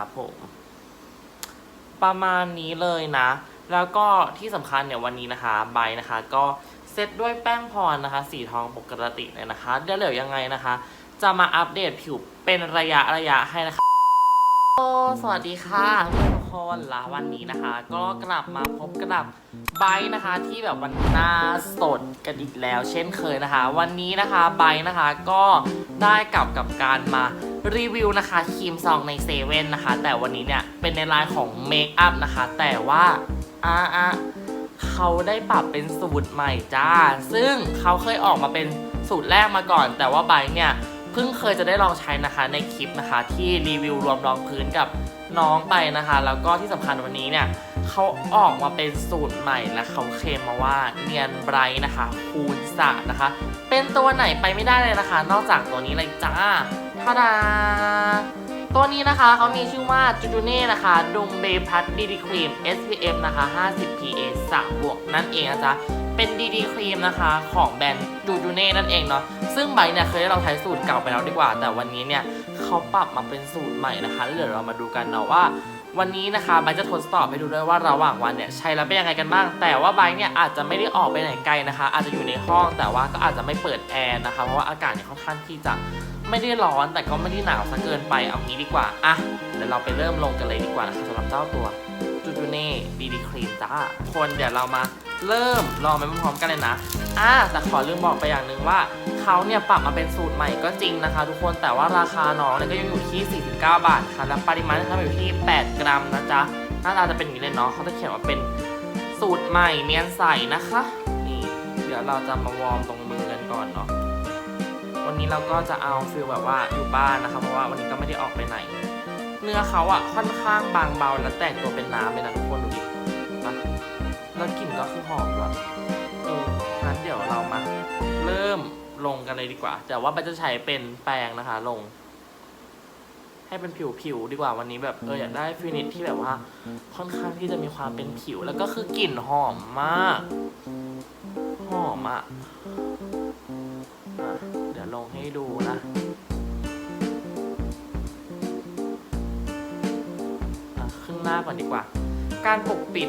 ครับผมประมาณนี้เลยนะ แล้วก็ที่สำคัญเนี่ยวันนี้นะคะใบนะคะ ก็เซตด้วยแป้งพรนะคะ สีทองปกติเลยนะคะเดี๋ยวเหลือยังไงนะคะ จะมาอัปเดตผิวเป็นระยะระยะให้นะคะโอ้สวัสดีค่ะทุกคนละวันนี้นะคะ ก็กลับมาพบกับไบร์ทนะคะ ที่แบบวันหน้าสดกันอีกแล้ว เช่นเคยนะคะ วันนี้นะคะไบร์ทนะคะก็ได้กลับกับการมา รีวิวนะคะครีมซองในเซเว่นนะคะ แต่วันนี้เนี่ยเป็นในไลน์ของเมคอัพนะคะ แต่ว่าอ่าอ่าเขาได้ปรับเป็นสูตรใหม่จ้า ซึ่งเขาเคยออกมาเป็นสูตรแรกมาก่อน แต่ว่าไบเนี่ยเพิ่งเคยจะได้ลองใช้นะคะในคลิปนะคะ ที่รีวิวรวมรองพื้นกับน้องไปนะคะ แล้วก็ที่สำคัญวันนี้เนี่ยเขาออกมาเป็นสูตรใหม่และเขาเคลมมาว่าเนียนไบรท์นะคะคูณสะนะคะ เป็นตัวไหนไปไม่ได้เลยนะคะ นอกจากตัวนี้เลยจ้า ทาดาตัวนี้นะคะเขามีชื่อว่าจูจูเน่นะคะดุมเบพัทดีดีครีม SPF นะคะ 50 PA 3บวกนั่นเองนะจ๊ะเป็นดีดีครีมนะคะของแบรนด์จูจูเน่นั่นเองเนาะซึ่งใบเนี่ยเคยได้ลองใช้สูตรเก่าไปแล้วดีกว่า แต่วันนี้เนี่ยเขาปรับมาเป็นสูตรใหม่นะคะแล้วเดี๋ยวเรามาดูกันเนาะว่าวันนี้นะคะใบจะทดสอบให้ดูด้วยว่าระหว่างวันเนี่ยใช้แล้วเป็นยังไงกันบ้าง แต่ว่าใบเนี่ยอาจจะไม่ได้ออกไปไหนไกลนะคะ อาจจะอยู่ในห้องแต่ว่าก็อาจจะไม่เปิดแอร์นะคะ เพราะว่าอากาศเนี่ยค่อนข้างที่จะ ไม่ได้ร้อนแต่ก็ไม่ได้หนาวซะเกินไปเอางี้ดีกว่าอะเดี๋ยวเราไปเริ่มลงกันเลยดีกว่านะคะสำหรับเจ้าตัวจูจูเน่ดีดีครีมจ้าคนเดี๋ยวเรามาเริ่มลองไปพร้อมๆกันเลยนะอ่าแต่ขอลืมบอกไปอย่างหนึ่งว่าเขาเนี่ยปรับมาเป็นสูตรใหม่ก็จริงนะคะ ทุกคนแต่ว่าราคาน้องเนี่ยก็ยังอยู่ที่ 49 บาทค่ะและปริมาณนะคะอยู่ที่ 8 กรัมนะจ๊ะหน้าตาจะเป็นอย่างนี้เลยเนาะเขาจะเขียนว่าเป็นสูตรใหม่เนียนใสนะคะ นี่ เดี๋ยวเราจะมาวอร์มตรงมือกันก่อนเนาะ วันนี้เราก็จะเอาฟิลแบบว่าอยู่บ้านนะคะเพราะว่าวันนี้ก็ไม่ได้ออกไปไหน เนื้อเขาอะค่อนข้างบางเบาและแตกตัวเป็นน้ำเลยนะทุกคนดูดินะแล้วกลิ่นก็คือหอมด้วยเอองั้นเดี๋ยวเรามา เริ่มลงกันเลยดีกว่า แต่ว่ามันจะใช้เป็นแปรงนะคะ ลง ให้เป็นผิวผิวดีกว่าวันนี้แบบเอออยากได้ฟินิชที่แบบว่า ค่อนข้างที่จะมีความเป็นผิว แล้วก็คือกลิ่นหอมมาก หอมอะอะ ลงให้ดูนะอะครึ่งหน้าก่อนดีกว่า การปกปิด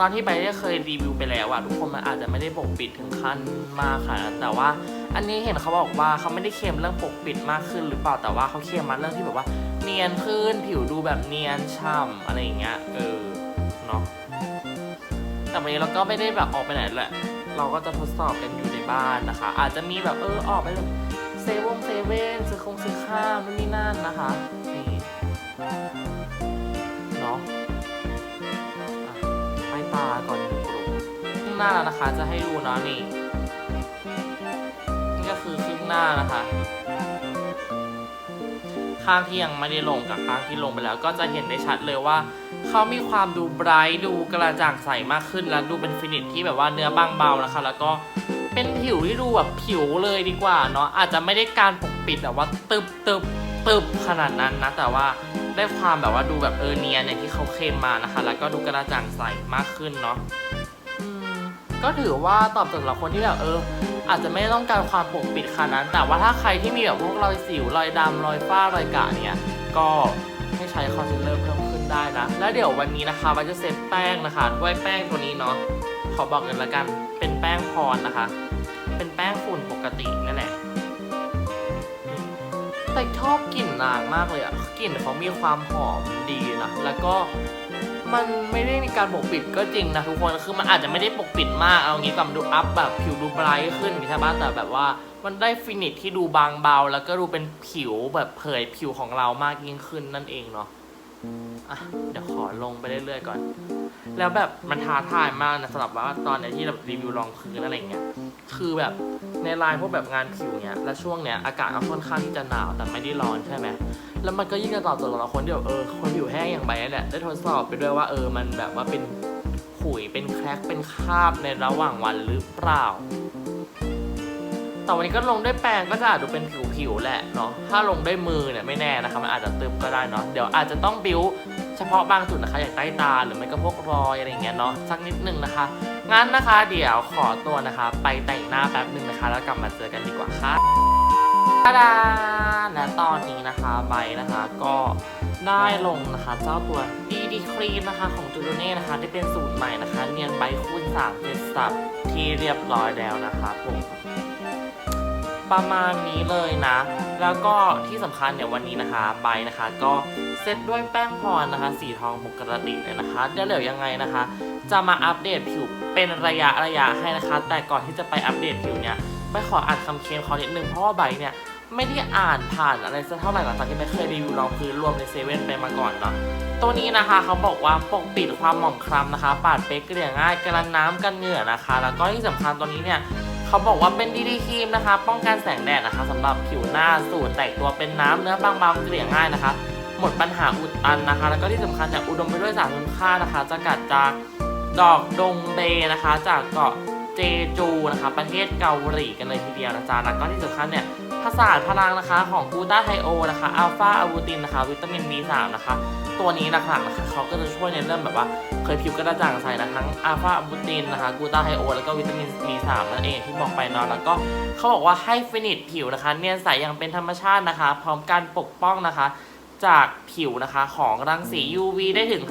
ตอนที่ไปได้เคยรีวิวไปแล้วอะทุกคนมันอาจจะไม่ได้ปกปิดถึงขั้นมากค่ะ แต่ว่าอันนี้เห็นเขาบอกว่าเขาไม่ได้เคลมเรื่องปกปิดมากขึ้นหรือเปล่าแต่ว่าเขาเคลมมาเรื่องที่แบบว่า เนียนขึ้นผิวดูแบบเนียนฉ่ำอะไรอย่างเงี้ยเออเนาะแต่วันนี้เราก็ไม่ได้แบบออกไปไหนแหละ เราก็จะทดสอบกันอยู่ในบ้านนะคะ อาจจะมีแบบเออออกไป เซเว่นเซเว่นซื้อคงซื้อข้าวนู่นนี่นั่นนะคะ นี่เนาะป้ายตาก่อนหนึ่งกลุ่มครึ่งหน้าแล้วนะคะ จะให้ดูเนาะนี่ นี่ก็คือครึ่งหน้านะคะ ข้างที่ยังไม่ได้ลงกับข้างที่ลงไปแล้ว ก็จะเห็นได้ชัดเลยว่าเขามีความดูไบรท์ดูกระจ่างใสมากขึ้นแล้วดูเป็นฟินิชที่แบบว่าเนื้อบางเบานะคะ แล้วก็ เป็นผิวที่ดูแบบผิวเลยดีกว่าเนาะอาจจะไม่ได้การปกปิดแบบว่าตึบตึบตึบขนาดนั้นนะ แต่ว่าได้ความแบบว่าดูแบบเออเนียนอย่างที่เขาเคลมมานะคะ แล้วก็ดูกระจ่างใสมากขึ้นเนาะก็ถือว่าตอบโจทย์สำหรับคนที่แบบเออ อาจจะไม่ต้องการความปกปิดขนาดนั้น แต่ว่าถ้าใครที่มีแบบพวกรอยสิวรอยดำรอยฝ้ารอยกระเนี่ยก็ให้ใช้คอนซีลเลอร์เพิ่มขึ้นได้นะ แล้วเดี๋ยววันนี้นะคะมันจะเซตแป้งนะคะด้วยแป้งตัวนี้เนาะ ขอบอกกันละกันเป็นแป้งพรนะคะ เป็นแป้งฝุ่นปกตินั่นแหละ แต่ชอบกลิ่นนางมากเลยอะกลิ่นเขามีความหอมดีนะแล้วก็มันไม่ได้มีการปกปิดก็จริงนะทุกคนคือมันอาจจะไม่ได้ปกปิดมากเอางี้ก่อนดูอัพแบบผิวดูไบรท์ขึ้นใช่ปะแต่แบบว่ามันได้ฟินิชที่ดูบางเบา แล้วก็ดูเป็นผิวแบบเผยผิวของเรามากยิ่งขึ้นนั่นเองเนาะ อะเดี๋ยวขอลงไปเรื่อยๆก่อน แล้วแบบมันท้าทายมากนะสำหรับว่าตอนไหนที่แบบรีวิวรองพื้นอะไรเงี้ย คือแบบในไลน์พวกแบบงานผิวเนี้ย และช่วงเนี้ยอากาศก็ค่อนข้างที่จะหนาวแต่ไม่ได้ร้อนใช่ไหม แล้วมันก็ยิ่งจะตอบโจทย์สำหรับคนที่แบบเออคนผิวแห้งอย่างใบนั่แหละได้ทดสอบไปด้วยว่าเออมันแบบว่าเป็นขุยเป็นแครกเป็นคราบในระหว่างวันหรือเปล่าแต่วันนี้ก็ลงด้วยแปรงก็จะอาจดูเป็นผิวๆแหละเนาะ ถ้าลงด้วยมือเนี่ยไม่แน่นะคะมันอาจจะตึบก็ได้เนาะ เดี๋ยวอาจจะต้องบิ้ว เฉพาะบางจุดนะคะอย่างใต้ตาหรือไม่ก็พวกรอยอะไรอย่างเงี้ยเนาะสักนิดนึงนะคะ งั้นนะคะเดี๋ยวขอตัวนะคะ ไปแต่งหน้าแป๊บนึงนะคะ แล้วกลับมาเจอกันดีกว่าค่ะตาดาและตอนนี้นะคะไบนะคะก็ได้ลงนะคะเจ้าตัวดีดีครีมนะคะของจูโน่นะคะที่เป็นสูตรใหม่นะคะ เนียนไบคูณ3เจ็ดสับที่เรียบร้อยแล้วนะคะผม ประมาณนี้เลยนะ แล้วก็ที่สำคัญเนี่ยวันนี้นะคะไบนะคะ ก็เซตด้วยแป้งพรนะคะ สีทองปกติเลยนะคะเดี๋ยวเหลือยังไงนะคะ จะมาอัปเดตผิวเป็นระยะระยะให้นะคะ แต่ก่อนที่จะไปอัปเดตผิวเนี่ยไม่ขออ่านคำเค็มเขานิดนึงเพราะว่าไบเนี่ยไม่ได้อ่านผ่านอะไรสักเท่าไหร่หลังจากที่ไม่เคยรีวิวรองพื้นรวมในเซเว่นไปมาก่อนเนาะตัวนี้นะคะเขาบอกว่าปกปิดความหมองคล้ำนะคะ ปาดเป๊กเกลี่ยง่ายกันน้ำกันเหงื่อนะคะ แล้วก็ที่สำคัญตัวนี้เนี่ย เขาบอกว่าเป็นดีดีครีมนะคะ ป้องกันแสงแดดนะคะสำหรับผิวหน้าสูตรแตกตัวเป็นน้ำเนื้อบางๆเกลี่ยง่ายนะคะ หมดปัญหาอุดตันนะคะ แล้วก็ที่สำคัญเนี่ยอุดมไปด้วยสารคุณค่านะคะสกัดจากดอกดงเบนะคะ จากเกาะเจจูนะคะ ประเทศเกาหลีกันเลยทีเดียวนะจ๊ะแล้วก็ที่สำคัญเนี่ย ผสานพลังนะคะของกูตาไทโอนะคะอัลฟาอะบูตินนะคะ วิตามิน B3 นะคะ ตัวนี้หลักๆนะคะเขาก็จะช่วยในเรื่องแบบว่า เคยผิวกระจ่างใสนะทั้งอัลฟาอะบูตินนะคะกูตาไทโอแล้วก็วิตามิน B3 นั่นเองที่บอกไปเนอนแล้วก็เขาบอกว่าให้ฟินิชผิวนะคะ เนียนใสอย่างเป็นธรรมชาตินะคะ พร้อมการปกป้องนะคะ จากผิวนะคะของรังสี UV ได้ถึง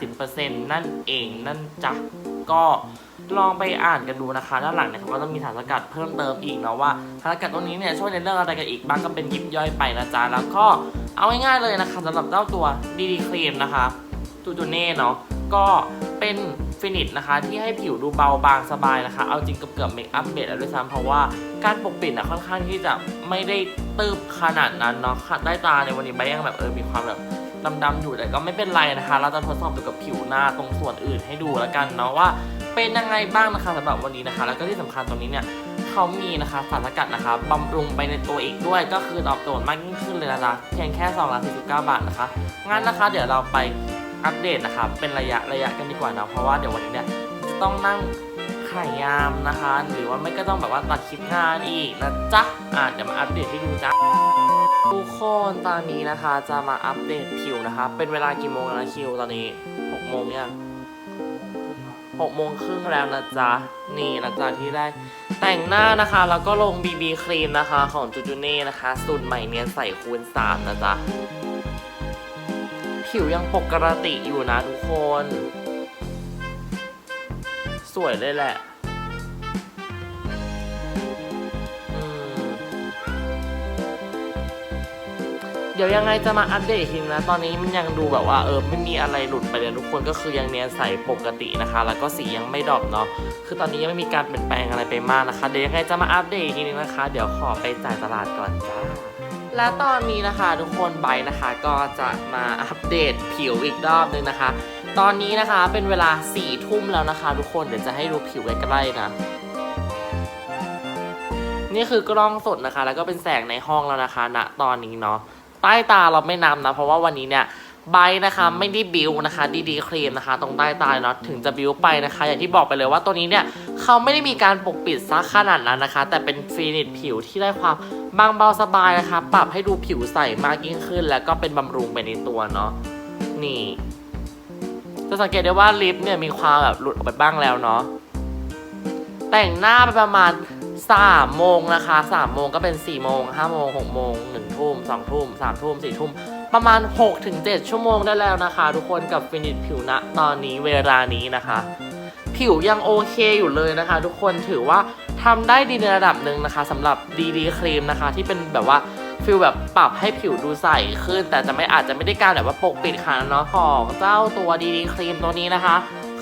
50%นั่นเองนั่นจ้ะก็ ลองไปอ่านกันดูนะคะด้านหลังเนี่ยเขาก็จะมีสารสกัดเพิ่มเติมอีกเนาะว่าสารสกัดตัวนี้เนี่ยช่วยในเรื่องอะไรกันอีกบ้างก็เป็นยิบย่อยไปนะจ๊ะแล้วก็เอาง่ายๆเลยนะคะสำหรับเจ้าตัวดีดีครีมนะคะตูตูเน่เนาะก็เป็นฟินิชนะคะที่ให้ผิวดูเบาบางสบายนะคะ เอาจริงเกือบเมคอัพเบสแล้วด้วยซ้ำเพราะว่าการปกปิดนะค่อนข้างที่จะไม่ได้ตืบขนาดนั้นเนาะได้ตาในวันนี้ใบยังแบบเออมีความแบบ ดำๆอยู่แต่ก็ไม่เป็นไรนะคะ เราจะทดสอบดูกับผิวหน้าตรงส่วนอื่นให้ดูแล้วกันเนาะว่าเป็นยังไงบ้างนะคะสำหรับวันนี้นะคะ แล้วก็ที่สำคัญตรงนี้เนี่ยเขามีนะคะสารสกัดนะคะบำรุงไปในตัวอีกด้วย ก็คือตอบโจทย์มากยิ่งขึ้นเลยนะจ๊ะเพียงแค่2 4 9บาทนะคะงั้นนะคะ เดี๋ยวเราไปอัปเดตนะคะเป็นระยะระยะกันดีกว่านะเพราะว่าเดี๋ยววันนี้เนี่ยต้องนั่งขายยามนะคะ หรือว่าไม่ก็ต้องแบบว่าตัดคลิปงานอีกนะจ๊ะอะเดี๋ยวมาอัปเดตให้ดูจ้ะ ทุกคนตอนนี้นะคะจะมาอัปเดตผิวนะคะ เป็นเวลากี่โมงแล้วคิวตอนนี้6โมงยัง6โมงครึ่งแล้วนะจ๊ะ นี่หลังจากที่ได้แต่งหน้านะคะ แล้วก็ลง BB ครีมนะคะของจูจูเน่นะคะ สูตรใหม่เนียนใสคูณ3นะจ๊ะ ผิวยังปกติอยู่นะทุกคน สวยเลยแหละ เดี๋ยวยังไงจะมาอัปเดตอีกทีนะ ตอนนี้มันยังดูแบบว่าเออไม่มีอะไรหลุดไปเลยทุกคนก็คือยังเนียนใสปกตินะคะ แล้วก็สียังไม่ดรอปเนาะคือตอนนี้ยังไม่มีการเปลี่ยนแปลงอะไรไปมากนะคะ เดี๋ยวยังไงจะมาอัปเดตอีกทีนึงนะคะ เดี๋ยวขอไปจ่ายตลาดก่อนจ้าและตอนนี้นะคะทุกคนไบนะคะก็จะมาอัปเดตผิวอีกรอบนึงนะคะ ตอนนี้นะคะเป็นเวลาสี่ทุ่มแล้วนะคะ ทุกคนเดี๋ยวจะให้ดูผิวใกล้ๆนะนี่คือกล้องสดนะคะ แล้วก็เป็นแสงในห้องแล้วนะคะณตอนนี้เนาะ ต้ตาเราไม่นำนะ เพราะว่าวันนี้เนี่ยไบร์ทนะคะไม่ได้บิวนะคะดีดีครีมนะคะ ตรงใต้ตาเนาะถึงจะบิวไปนะคะ อย่างที่บอกไปเลยว่าตัวนี้เนี่ยเขาไม่ได้มีการปกปิดซักขนาดนั้นนะคะ แต่เป็นฟินิชผิวที่ได้ความบางเบาสบายนะคะ ปรับให้ดูผิวใสมากยิ่งขึ้น แล้วก็เป็นบำรุงไปในตัวเนาะนี่จะสังเกตได้ว่าลิปเนี่ยมีความแบบหลุดออกไปบ้างแล้วเนาะแต่งหน้าไปประมาณ 3 โมงนะคะ 3 โมงก็เป็น 4 โมง 5 โมง 6 โมง 1 ทุ่ม 2 ทุ่ม 3 ทุ่ม 4 ทุ่ม ประมาณ6ถึง7ชั่วโมงได้แล้วนะคะ ทุกคนกับฟินิชผิวณตอนนี้เวลานี้นะคะ ผิวยังโอเคอยู่เลยนะคะ ทุกคนถือว่าทำได้ดีในระดับหนึ่งนะคะสำหรับดีดีครีมนะคะ ที่เป็นแบบว่าฟิลแบบปรับให้ผิวดูใสขึ้น แต่จะไม่อาจจะไม่ได้การแบบว่าปกปิดขนาดนั้นเนาะของเจ้าตัวดีดีครีมตัวนี้นะคะ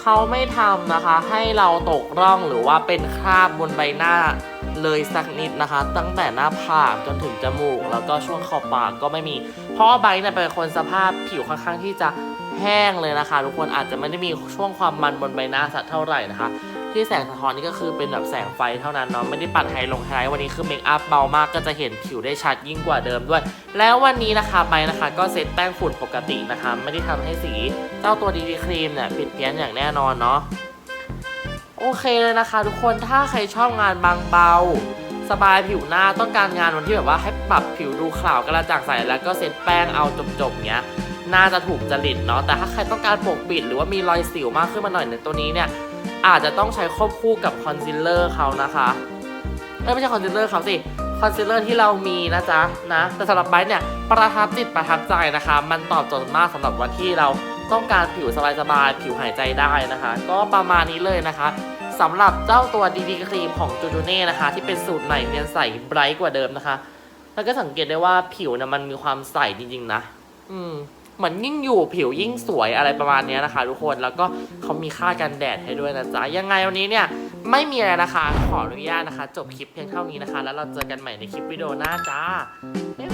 เขาไม่ทำนะคะ ให้เราตกร่องหรือว่าเป็นคราบบนใบหน้าเลยสักนิดนะคะ ตั้งแต่หน้าผากจนถึงจมูก แล้วก็ช่วงขอบปากก็ไม่มี เพราะว่าใบเนี่ยเป็นคนสภาพผิวค่อนข้างที่จะแห้งเลยนะคะ ทุกคนอาจจะไม่ได้มีช่วงความมันบนใบหน้าสักเท่าไหร่นะคะ ที่แสงสะท้อนนี่ก็คือเป็นแบบแสงไฟเท่านั้นเนาะไม่ได้ปัดไฮลงไฮไลท์วันนี้คือเมคอัพเบามากก็จะเห็นผิวได้ชัดยิ่งกว่าเดิมด้วย แล้ววันนี้นะคะไปนะคะก็เซตแป้งฝุ่นปกตินะคะ ไม่ได้ทำให้สีเจ้าตัวดีดีครีมเนี่ยผิดเพี้ยนอย่างแน่นอนเนาะโอเคเลยนะคะ ทุกคนถ้าใครชอบงานบางเบาสบายผิวหน้าต้องการงานวันที่แบบว่าให้ปรับผิวดูขาวกระจ่างใสแล้วก็เซตแป้งเอาจบๆเนี้ยน่าจะถูกจริตเนาะแต่ถ้าใครต้องการปกปิดหรือว่ามีรอยสิวมากขึ้นมาหน่อยในตัวนี้เนี่ย อาจจะต้องใช้ควบคู่กับคอนซีลเลอร์เขานะคะเอ้ยไม่ใช่คอนซีลเลอร์เขาสิคอนซีลเลอร์ที่เรามีนะจ๊ะนะแต่สำหรับไบร์เนี่ยประทับจิตประทับใจนะคะ มันตอบโจทย์มากสำหรับวันที่เราต้องการผิวสบายๆผิวหายใจได้นะคะ ก็ประมาณนี้เลยนะคะสำหรับเจ้าตัวดีดีครีมของจูจูเน่นะคะ ที่เป็นสูตรใหม่เนียนใสไบรท์กว่าเดิมนะคะ แล้วก็สังเกตได้ว่าผิวเนี่ยมันมีความใสจริงๆนะ อืม เหมือนยิ่งอยู่ผิวยิ่งสวยอะไรประมาณนี้นะคะ ทุกคนแล้วก็เขามีค่ากันแดดให้ด้วยนะจ๊ะยังไงวันนี้เนี่ยไม่มีอะไรนะคะขออนุญาตนะคะ จบคลิปเพียงเท่านี้นะคะ แล้วเราเจอกันใหม่ในคลิปวิดีโอหน้าจ้าบ๊ายบาย